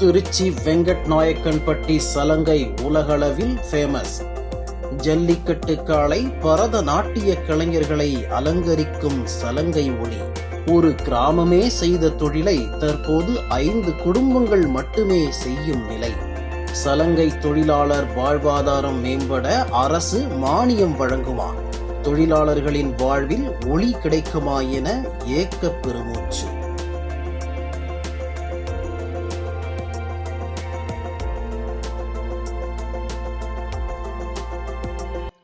திருச்சி வெங்கட் நாயக்கன்பட்டி சலங்கை உலகளவில் ஃபேமஸ் ஜல்லிக்கட்டு காளை பரதநாட்டிய கலைஞர்களை அலங்கரிக்கும் சலங்கை ஒளி. ஒரு கிராமமே செய்த தொழிலை தற்போது ஐந்து குடும்பங்கள் மட்டுமே செய்யும் நிலை. சலங்கை தொழிலாளர் வாழ்வாதாரம் மேம்பட அரசு மானியம் வழங்குமா? தொழிலாளர்களின் வாழ்வில் ஒளி கிடைக்குமா என ஏக்க பெருமூச்சு.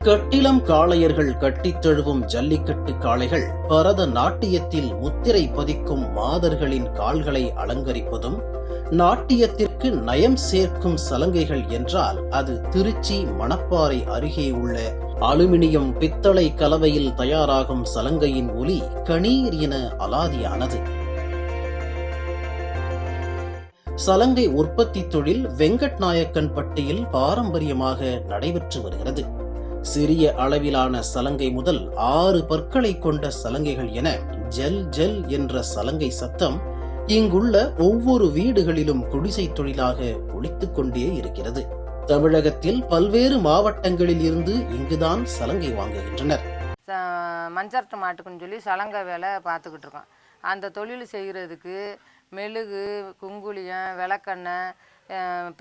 கட்டிலம் காளையர்கள் கட்டித் தழுவும் ஜல்லிக்கட்டு காளைகள் பரத நாட்டியத்தில் முத்திரை பதிக்கும் மாதர்களின் கால்களை அலங்கரிப்பதும் நாட்டியத்திற்கு நயம் சேர்க்கும் சலங்கைகள் என்றால் அது திருச்சி மணப்பாறை அருகே உள்ள அலுமினியம் பித்தளை கலவையில் தயாராகும் சலங்கையின் ஒலி கணீர் என அலாதியானது. சலங்கை உற்பத்தி தொழில் வெங்கட் நாயக்கன் பட்டியில் பாரம்பரியமாக நடைபெற்று வருகிறது. சிறிய அளவிலான சலங்கை முதல் ஆறு பற்களை கொண்ட சலங்கைகள் என ஜெல் ஜெல் என்ற சலங்கை சத்தம் இங்குள்ள ஒவ்வொரு வீடுகளிலும் குடிசை தொழிலாக ஒழித்துக் கொண்டே இருக்கிறது. தமிழகத்தில் பல்வேறு மாவட்டங்களில் இருந்து இங்குதான் சலங்கை வாங்குகின்றனர். ச- மஞ்சரட்டு மாட்டுக்குன்னு சொல்லி சலங்கை வேலை பார்த்துக்கிட்டு இருக்கோம். அந்த தொழில் செய்கிறதுக்கு மெழுகு குங்குளியம் விளக்கெண்ணெய் அஹ்,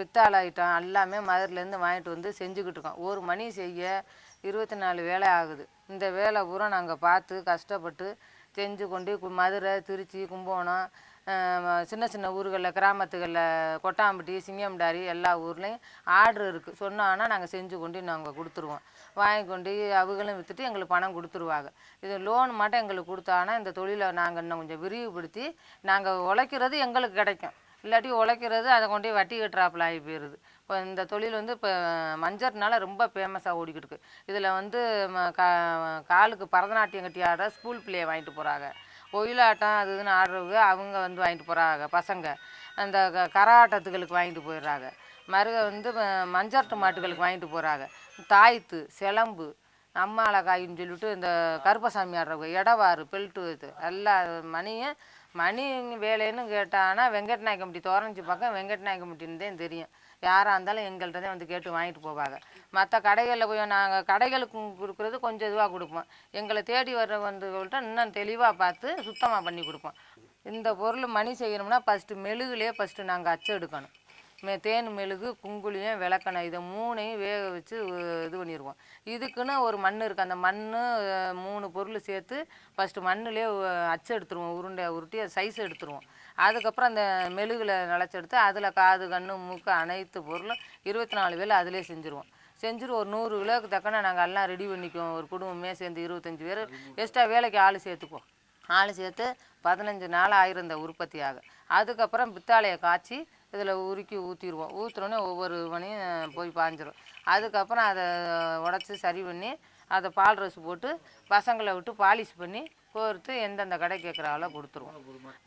ஐட்டம் எல்லாமே மதுரையிலேருந்து வாங்கிட்டு வந்து செஞ்சுக்கிட்டு இருக்கோம். ஒரு மணி செய்ய இருபத்தி நாலு வேலை ஆகுது. இந்த வேலை பூரா நாங்கள் பார்த்து கஷ்டப்பட்டு செஞ்சு கொண்டு மதுரை திருச்சி கும்பகோணம் சின்ன சின்ன ஊர்களில் கிராமத்துகளில் கொட்டாம்பட்டி சிங்கம்டாரி எல்லா ஊர்லேயும் ஆர்டர் இருக்குது சொன்னான்னா நாங்கள் செஞ்சு கொண்டு நாங்கள் கொடுத்துருவோம். வாங்கி கொண்டு அவங்களும் விற்றுட்டு எங்களுக்கு பணம் கொடுத்துருவாங்க. இது லோன் மட்டும் எங்களுக்கு கொடுத்தாங்கன்னா இந்த தொழிலை நாங்கள் இன்னும் கொஞ்சம் விரிவுபடுத்தி நாங்கள் உழைக்கிறது எங்களுக்கு கிடைக்கும். இல்லாட்டி உழைக்கிறது அதை கொண்டு போய் வட்டி கட்டுறாப்புல ஆகி போயிடுது இப்போ இந்த தொழில் வந்து இப்போ மஞ்சர்னால ரொம்ப ஃபேமஸாக ஓடிக்கிட்டு இருக்கு. இதில் வந்து ம- கா காலுக்கு பரதநாட்டியம் கட்டி ஆடுற ஸ்கூல் பிள்ளையை வாங்கிட்டு போகிறாங்க ஒயிலாட்டம் அது இதுன்னு ஆடுறவங்க அவங்க வந்து வாங்கிட்டு போகிறாங்க பசங்க. அந்த க- கரகாட்டத்துகளுக்கு வாங்கிட்டு போயிடுறாங்க. மருக வந்து மஞ்சர்ட்டு மாட்டுகளுக்கு வாங்கிட்டு போகிறாங்க தாய்த்து சிலம்பு அம்மா அழகாயின்னு சொல்லிட்டு இந்த கருப்பசாமி ஆடுறவங்க இடவாறு பெல்ட்டு இது எல்லா மணியும் மணி வேலைன்னு கேட்டானா வெங்கட் நாயக்கம்பட்டி தோரஞ்சி பக்கம் வெங்கட் நாயக்கம்பட்டின்னு தான் தெரியும். யாராக இருந்தாலும் எங்கள்கிட்ட தான் வந்து கேட்டு வாங்கிட்டு போவாங்க. மற்ற கடைகளில் போய் நாங்கள் கடைகளுக்கு கொடுக்குறது கொஞ்சம் இதுவாக கொடுப்போம். எங்களை தேடி வர வந்துகள்கிட்ட இன்னும் தெளிவாக பார்த்து சுத்தமாக பண்ணி கொடுப்போம். இந்த பொருள் மணி செய்யணும்னா ஃபஸ்ட்டு மெழுகுலேயே ஃபஸ்ட்டு நாங்கள் அச்சு எடுக்கணும். மே தேன் மெழுகு குங்குளியம் விளக்கெண்ணெய் இதை மூணையும் வேக வச்சு இது பண்ணிடுவோம் இதுக்குன்னு ஒரு மண் இருக்குது அந்த மண் மூணு பொருள் சேர்த்து ஃபஸ்ட்டு மண்ணுலேயே அச்சு எடுத்துருவோம். உருண்டை உருட்டி சைஸ் எடுத்துருவோம். அதுக்கப்புறம் அந்த மெழுகில் நிலச்செடுத்து அதில் காது கண்ணு மூக்கு அனைத்து பொருளும் இருபத்தி நாலு வேலை அதிலே செஞ்சுருவோம். செஞ்சுட்டு ஒரு நூறு கிலோவுக்கு தக்கன நாங்கள் எல்லாம் ரெடி பண்ணிக்குவோம். ஒரு குடும்பமே சேர்ந்து இருபத்தஞ்சி பேர். எக்ஸ்ட்ரா வேலைக்கு ஆள் சேர்த்துக்குவோம். ஆள் சேர்த்து பதினஞ்சு நாள் ஆயிரம் இந்த உற்பத்தி ஆகும் அதுக்கப்புறம் பித்தாளையை காய்ச்சி இதில் உருக்கி ஊற்றிடுவோம் ஊற்றுனோடனே ஒவ்வொரு மணியும் போய் பாஞ்சிரும் அதுக்கப்புறம் அதை உடச்சி சரி பண்ணி அதை பால் ரசு போட்டு பசங்களை விட்டு பாலிஷ் பண்ணி கோர்த்து எந்தெந்த கடை கேட்குறாங்களோ கொடுத்துருவோம்.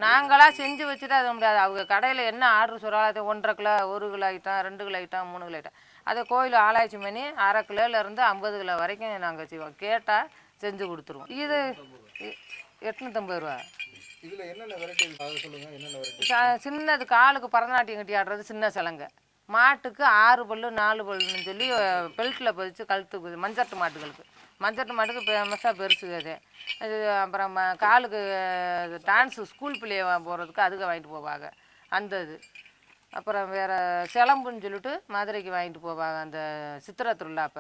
நாங்களாக செஞ்சு வச்சுட்டு அது முடியாது. அவங்க கடையில் என்ன ஆர்டர் சொல்கிறாங்களோ அது ஒன்றரை கிலோ ஒரு கிலோ ஐட்டம் ரெண்டு கிலோ ஐட்டம் மூணு கிலோ ஐட்டம் அதை கோயில் ஆராய்ச்சி பண்ணி அரை கிலோலேருந்து ஐம்பது கிலோ வரைக்கும் நாங்கள் செய்வோம். கேட்டால் செஞ்சு கொடுத்துருவோம். இது எட்நூற்றம்பது ரூபா இதுல என்னென்ன வெரைட்டி என்னென்ன வெரைட்டி சின்னது காலுக்கு பரதநாட்டியம் கட்டி ஆடுறது சின்ன சிலங்க. மாட்டுக்கு ஆறு பல்லு நாலு பல்லுன்னு சொல்லி பெல்ட்டில் பதிச்சு கழுத்துக்கு மஞ்சட்டு மாட்டுகளுக்கு. மஞ்சட்டு மாட்டுக்கு ஃபேமஸாக பெருசு அது. அது அப்புறம் காலுக்கு டான்ஸு ஸ்கூல் பிள்ளைய போகிறதுக்கு அதுக்கு வாங்கிட்டு போவாங்க. அந்த இது. அப்புறம் வேற சிலம்புன்னு சொல்லிட்டு மதுரைக்கு வாங்கிட்டு போவாங்க அந்த சித்திர திருவிழாப்ப.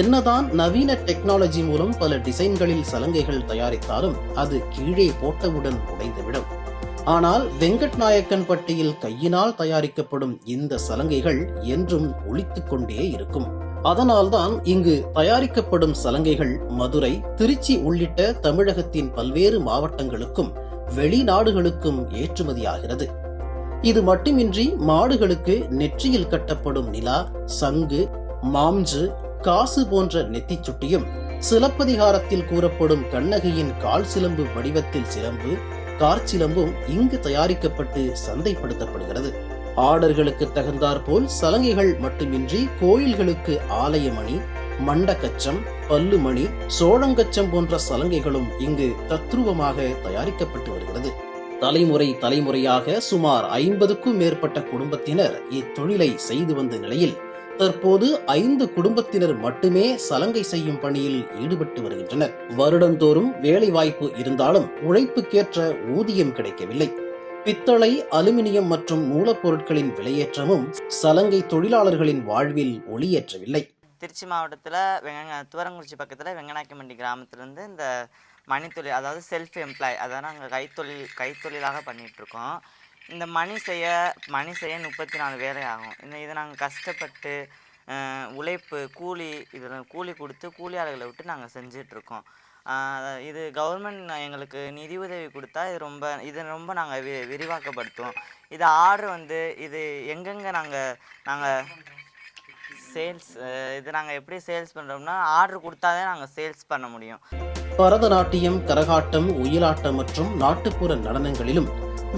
என்னதான் நவீன டெக்னாலஜி மூலம் பல டிசைன்களில் சலங்கைகள் தயாரித்தாலும் அது கீழே போட்டவுடன் உடைந்துவிடும். ஆனால் வெங்கட் நாயக்கன் பட்டியில் கையினால் தயாரிக்கப்படும் இந்த சலங்கைகள் என்றும் ஒழித்து கொண்டே இருக்கும். அதனால்தான் இங்கு தயாரிக்கப்படும் சலங்கைகள் மதுரை திருச்சி உள்ளிட்ட தமிழகத்தின் பல்வேறு மாவட்டங்களுக்கும் வெளிநாடுகளுக்கும் ஏற்றுமதியாகிறது. இது மட்டுமின்றி மாடுகளுக்கு நெற்றியில் கட்டப்படும் நிலா சங்கு மாம்ஜு காசு போன்ற நெத்திச் சுட்டியும் சிலப்பதிகாரத்தில் கூறப்படும் கண்ணகியின் கால் சிலம்பு வடிவத்தில் சிலம்பு கார்ச்சிலம்பும் இங்கு தயாரிக்கப்பட்டு சந்தைப்படுத்தப்படுகிறது. ஆடர்களுக்கு தகுந்தாற்போல் சலங்கைகள் மட்டுமின்றி கோயில்களுக்கு ஆலயமணி மண்டக்கச்சம் பல்லுமணி சோழங்கச்சம் போன்ற சலங்கைகளும் இங்கு தத்ரூபமாக தயாரிக்கப்பட்டு வருகிறது. தலைமுறை தலைமுறையாக சுமார் ஐம்பதுக்கும் மேற்பட்ட குடும்பத்தினர் இத்தொழிலை செய்து வந்த நிலையில் தற்போது ஐந்து குடும்பத்தினர் மட்டுமே சலங்கை செய்யும் பணியில் ஈடுபட்டு வருகின்றனர். வருடந்தோறும் வேலை வாய்ப்பு இருந்தாலும் உழைப்புக்கேற்ற ஊதியம் கிடைக்கவில்லை. பித்தளை அலுமினியம் மற்றும் மூலப்பொருட்களின் விலையேற்றமும் சலங்கை தொழிலாளர்களின் வாழ்வில் ஒளியேற்றவில்லை. திருச்சி மாவட்டத்தில் வெங்க துவரங்குறிச்சி பக்கத்தில் வெங்கநாயக்கம்பட்டி கிராமத்திலிருந்து இந்த மணித்தொழில் அதாவது செல்ஃப் எம்ப்ளாய் அதாவது நாங்கள் கைத்தொழில் கைத்தொழிலாக பண்ணிகிட்ருக்கோம் இந்த மணி செய்ய மணி செய்ய முப்பத்தி நாலு வேலை ஆகும். இந்த இதை நாங்கள் கஷ்டப்பட்டு உழைப்பு கூலி இதில் கூலி கொடுத்து கூலி ஆளுகளை விட்டு நாங்கள் செஞ்சிட்ருக்கோம் இது கவர்மெண்ட் எங்களுக்கு நிதி உதவி கொடுத்தா இது ரொம்ப இதை ரொம்ப நாங்கள் வி விரிவாக்கப்படுத்துவோம். இது ஆர்டர் வந்து இது எங்கெங்கே நாங்கள் நாங்கள் சேல்ஸ் இது நாங்கள் எப்படி சேல்ஸ் பண்ணுறோம்னா ஆர்டர் கொடுத்தாதே நாங்கள் சேல்ஸ் பண்ண முடியும். பரதநாட்டியம் கரகாட்டம் ஒயிலாட்டம் மற்றும் நாட்டுப்புற நடனங்களிலும்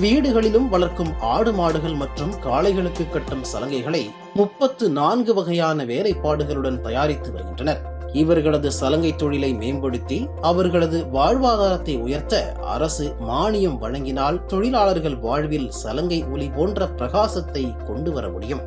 வீடுகளிலும் வளர்க்கும் ஆடு மாடுகள் மற்றும் காளைகளுக்கு கட்டும் சலங்கைகளை முப்பத்து நான்கு வகையான வேலைப்பாடுகளுடன் தயாரித்து வருகின்றனர். இவர்களது சலங்கை தொழிலை மேம்படுத்தி அவர்களது வாழ்வாதாரத்தை உயர்த்த அரசு மானியம் வழங்கினால் தொழிலாளர்கள் வாழ்வில் சலங்கை ஒளி போன்ற பிரகாசத்தை கொண்டு வர முடியும்.